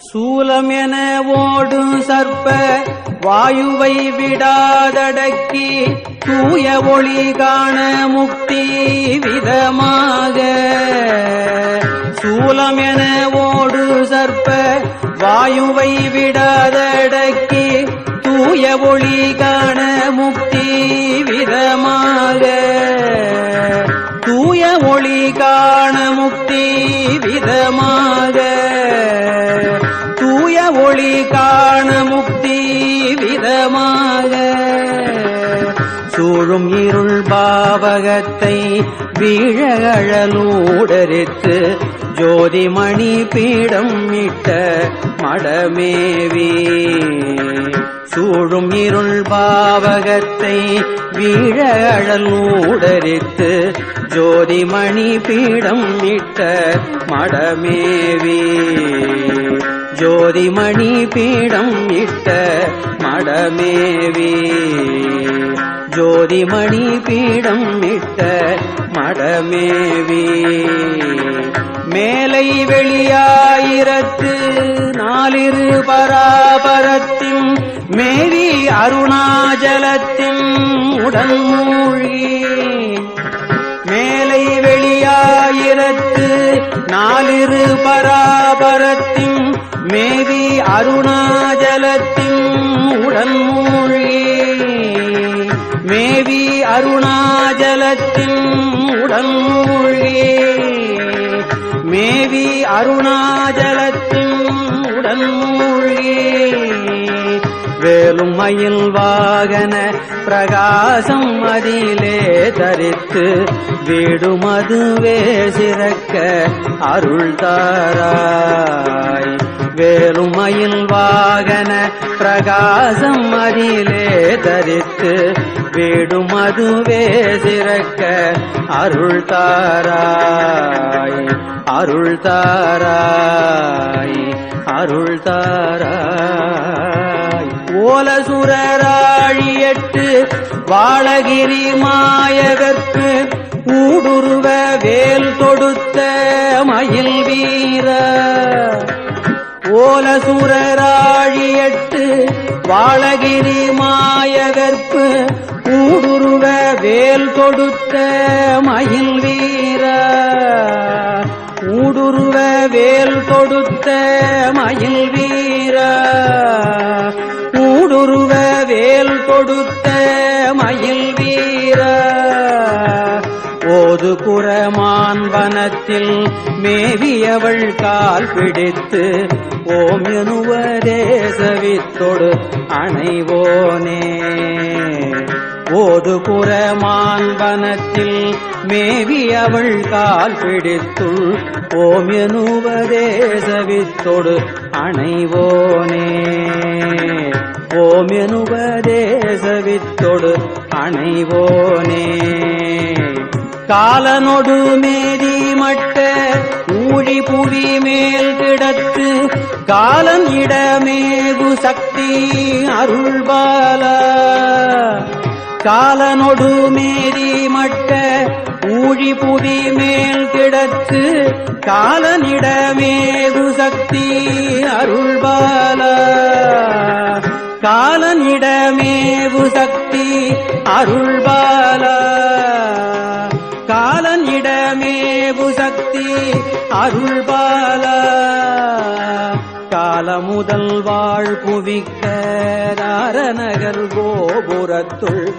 சூலம் என ஓடும் சர்ப்ப வாயுவை விடாதடக்கி தூய ஒளி காண முக்தி விதமாக. சூலம் என ஓடு சர்ப்ப வாயுவை விடாதடக்கி தூய ஒளி காண முக்தி விதமாக. தூய ஒளி காண முக்தி விதமாக பாவகத்தை வீழகழலூடரித்து ஜோதிமணி பீடம் இட்ட மடமேவி. சூழும் இருள் பாவகத்தை வீழகழலூடரித்து ஜோதிமணி பீடம் இட்ட மடமேவி. ஜோதிமணி பீடம் இட்ட மடமேவி. ஜோதிமணி பீடம் இட்ட மடமேவி. மேலை வெளியாயிரத்து நாலிரு பராபரத்தின் மேவி அருணாச்சலத்தின் உடல் மூழ்கி மேலை வெளியாயிரத்து நாலிரு பராபரத்தின் மேவி அருணாச்சலத்தின் உடல் மூழ்கி மேவி அருணாஜலத்தின் உடல் மூழ்கி. மேவி அருணாஜலத்தின் உடல் மூழ்கி. வேலும் மயில் வாகன பிரகாசம் அதிலே தரித்து வீடுமதுவே சிறக்க அருள் தாராய். வேலும் வாகன பிரகாசம் அதிலே தரித்து வீடும் அதுவே சிறக்க அருள் தாராய் அருள் தாராய் அருள் தாராய். ஓலசுரராழியட்டு வாழகிரி மாயகற்கு ஊடுருவ வேல் தொடுத்த மயில் வீரா ஓலசுரராழியட்டு வாழகிரி மாயகற்பு ஊடுருவ வேல் கொடுத்த மயில் வீரா. ஊடுருவ வேல் கொடுத்த மயில் வீரா. ஊடுருவ வேல் கொடுத்த பொது புறமான் வனத்தில் மேவியவள் கால் பிடித்து ஓம் எனுவதேசவித்தொடு அணைவோனே. ஓது புறமான் வனத்தில் மேவியவள் கால் பிடித்துள் ஓம் எனுவதேசவித்தொடு அணைவோனே. ஓம் எனுவதேசவித்தொடு அணைவோனே. காலனொடு மேதி மட்ட ஊழி புவி மேல் கிடத்து காலன் இடமேகு சக்தி அருள்பால காலனொடு மேதி மட்ட ஊழி புவி மேல் கிடத்து காலனிடமேகு சக்தி அருள்பால காலனிடமேவு சக்தி அருள்பாலா அருள்பால. கால முதல் வாழ் புவிக்க நகர் கோபுரத்துள்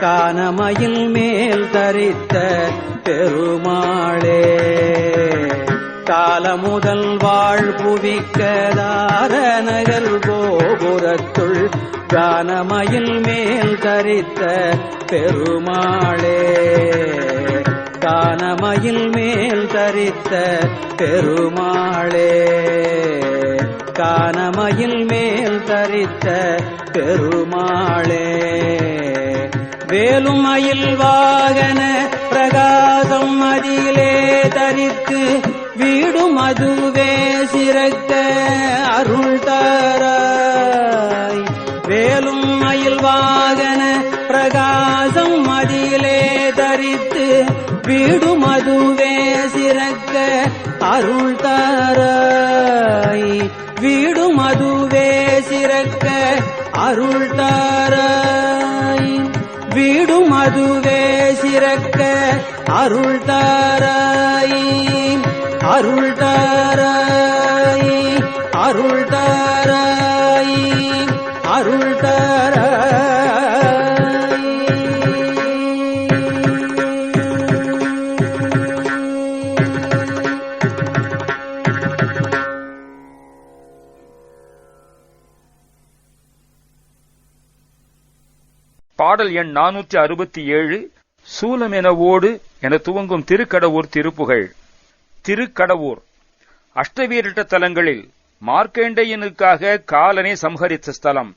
கானமயில் மேல் தரித்த பெருமாளே. கால முதல் வாழ் புவிக்கதார நகர் கோபுரத்துள் கானமயில் மேல் தரித்த பெருமாளே. கானமயில் மேல் தரித்த பெருமாளே. கானமயில் மேல் தரித்த பெருமாளே. வேலும் மயில் வாகன பிரகாசம் அதிலே தரித்து வீடும் அதுவே சிறக்க அருள் தாராய். வேலும் மயில் வாகன பிரகாசம் அதிலே தரித்து வீடும் அதுவே சிறக்க அருள் தாராய். வீடும் அதுவே சிறக்க அருள் தாராய். வீடும் அதுவே சிறக்க அருள் தாராய். அருள் தாராய் பாடல் எண் நானூற்றி அறுபத்தி ஏழு சூலமெனவோடு என துவங்கும் திருக்கடவூர் திருப்புகழ். திருக்கடவூர். அஷ்டவீரிட்ட தலங்களில் மார்க்கேண்டையனுக்காக காலனை சம்ஹரித்த ஸ்தலம்.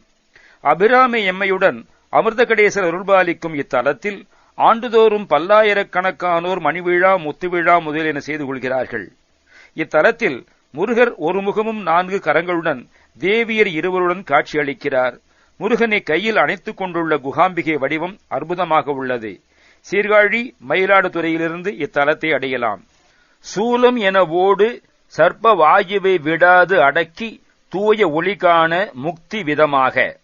அபிராமி எம்மையுடன் அமிர்தகடேசர் அருள்பாலிக்கும் இத்தலத்தில் ஆண்டுதோறும் பல்லாயிரக்கணக்கானோர் மணிவிழா முத்துவிழா முதலின செய்து கொள்கிறார்கள். இத்தலத்தில் முருகர் ஒரு முகமும் நான்கு கரங்களுடன் தேவியர் இருவருடன் காட்சியளிக்கிறார். முருகனை கையில் அணைத்துக் கொண்டுள்ள குகாம்பிகை வடிவம் அற்புதமாக உள்ளது. சீர்காழி மயிலாடுதுறையிலிருந்து இத்தலத்தை அடையலாம். சூலம் என ஓடு சர்ப்ப வாயுவை விடாது அடக்கி தூய ஒளிக்கான முக்தி விதமாக.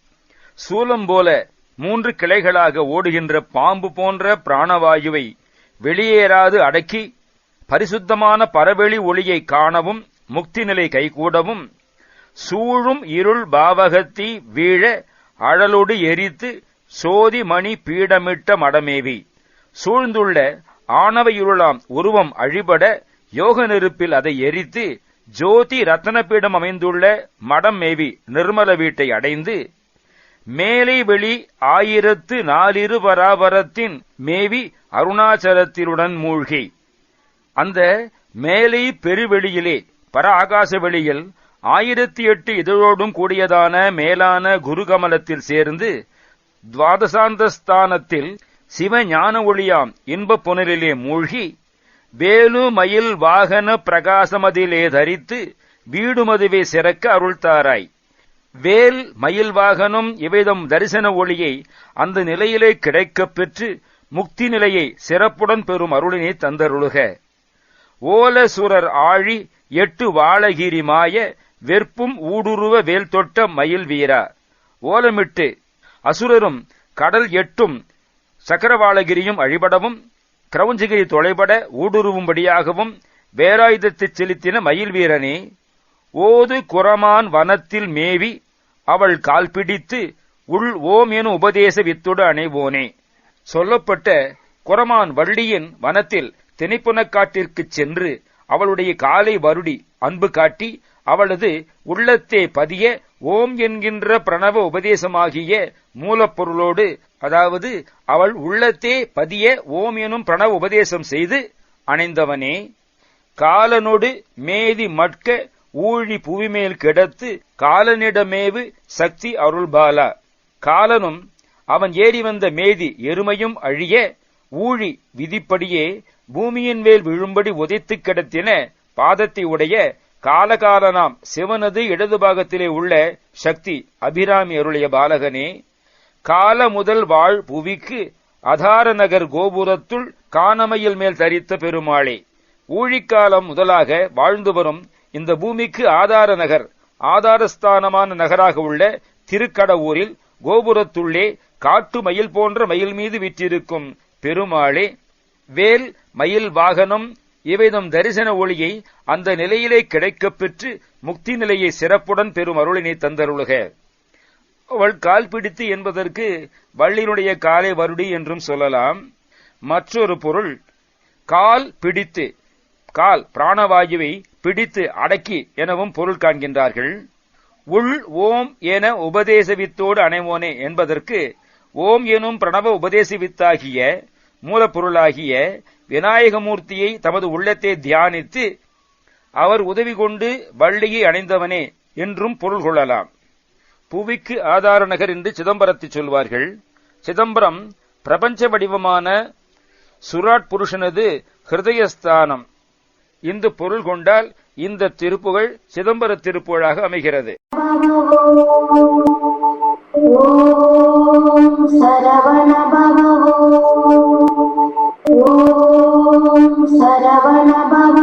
சூலம் போல மூன்று கிளைகளாக ஓடுகின்ற பாம்பு போன்ற பிராணவாயுவை வெளியேறாது அடக்கி பரிசுத்தமான பரவெளி ஒளியை காணவும் முக்தி நிலை கைகூடவும். சூழும் இருள் பாவகத்தி வீழ அழலோடு எரித்து சோதி மணி பீடமிட்ட மடமேவி. சூழ்ந்துள்ள ஆணவ இருளாம் உருவம் அழிபட யோக நெருப்பில் அதை எரித்து ஜோதி ரத்தனப்பீடம் அமைந்துள்ள மடம் மேவி நிர்மல வீட்டை அடைந்து மேலை வெளி ஆயிரத்து நாலிரு பராபரத்தின் மேவி அருணாச்சலத்திலுடன் மூழ்கி. அந்த மேலை பெருவெளியிலே பர ஆகாச வெளியில் ஆயிரத்தி எட்டு இதழோடும் கூடியதான மேலான குருகமலத்தில் சேர்ந்து துவாதசாந்தஸ்தானத்தில் சிவ ஞான ஒளியாம் இன்பப் புனலிலே மூழ்கி வேலு மயில் வாகன பிரகாசமதிலே தரித்து வீடுமதுவே சிறக்க அருள்தாராய். வேல் மயில் வாகனம் இவைதம் தரிசன ஒளியை அந்த நிலையிலே கிடைக்கப் பெற்று முக்தி நிலையை சிறப்புடன் பெறும் அருளினை தந்தருளுக. ஓலசுரர் ஆழி எட்டு வாழகிரி மாய வெற்பும் ஊடுருவ வேல் தொட்ட மயில் வீரா. ஓலமிட்டு அசுரரும் கடல் எட்டும் சக்கரவாளகிரியும் அழிபடவும் கிரௌஞ்சகிரி தொலைபட ஊடுருவும்படியாகவும் வேலாயுதத்தைச் செலுத்தின மயில் வீரனே ஓது குரமான் வனத்தில் மேவி அவள் கால் பிடித்து உள் ஓம் எனும் உபதேச வித்துடு அணைவோனே. சொல்லப்பட்ட குரமான் வள்ளியின் வனத்தில் திணைப்புனக்காட்டிற்குச் சென்று அவளுடைய காலை வருடி அன்பு காட்டி அவளது உள்ளத்தே பதிய ஓம் என்கின்ற பிரணவ உபதேசமாகிய மூலப்பொருளோடு அதாவது அவள் உள்ளத்தே பதிய ஓம் எனும் பிரணவ உபதேசம் செய்து அணைந்தவனே காலனொடு மேதி மட்க ஊழி புவிமேல் கிடத்து காலனிடமேவு சக்தி அருள்பாலா. காலனும் அவன் ஏறி வந்த மேதி எருமையும் அழிய ஊழி விதிப்படியே பூமியின் மேல் விழும்படி உதைத்து கிடத்தின பாதத்தை உடைய காலகாலனாம் சிவனது இடது பாகத்திலே உள்ள சக்தி அபிராமி அருளிய பாலகனே கால முதல் வாழ் புவிக்கு அதார நகர் கோபுரத்துள் காணமையில் மேல் தரித்த பெருமாளே ஊழிக்காலம் முதலாக வாழ்ந்து வரும் இந்த பூமிக்கு ஆதார நகர் ஆதாரஸ்தானமான நகராக உள்ள திருக்கடவூரில் கோபுரத்துள்ளே காட்டு மயில் போன்ற மயில் மீது விற்றிருக்கும் பெருமாளே வேல் மயில் வாகனம் இவைதம் தரிசன ஒளியை அந்த நிலையிலே கிடைக்கப் பெற்று முக்தி நிலையை சிறப்புடன் பெறும் அருளினை தந்தருளுக. அவள் கால் பிடித்து என்பதற்கு வள்ளினுடைய காலை வருடி என்றும் சொல்லலாம். மற்றொரு பொருள் கால் பிடித்து கால் பிராணவாயுவை பிடித்து அடக்கி எனவும் பொருள் காண்கின்றார்கள். உள் ஓம் என உபதேசவித்தோடு அணைவோனே என்பதற்கு ஓம் எனும் பிரணவ உபதேசவித்தாகிய மூலப்பொருளாகிய விநாயகமூர்த்தியை தமது உள்ளத்தை தியானித்து அவர் உதவி கொண்டு வள்ளியை அணைந்தவனே என்றும் பொருள் கொள்ளலாம். புவிக்கு ஆதார நகர் என்று சிதம்பரத்தை சொல்வார்கள். சிதம்பரம் பிரபஞ்ச வடிவமான சுராட் புருஷனது ஹிருதயஸ்தானம் இந்த பொருள் கொண்டால் இந்த திருப்புகழ் சிதம்பர திருப்புகழாக அமைகிறது. ॐ சரவண பவ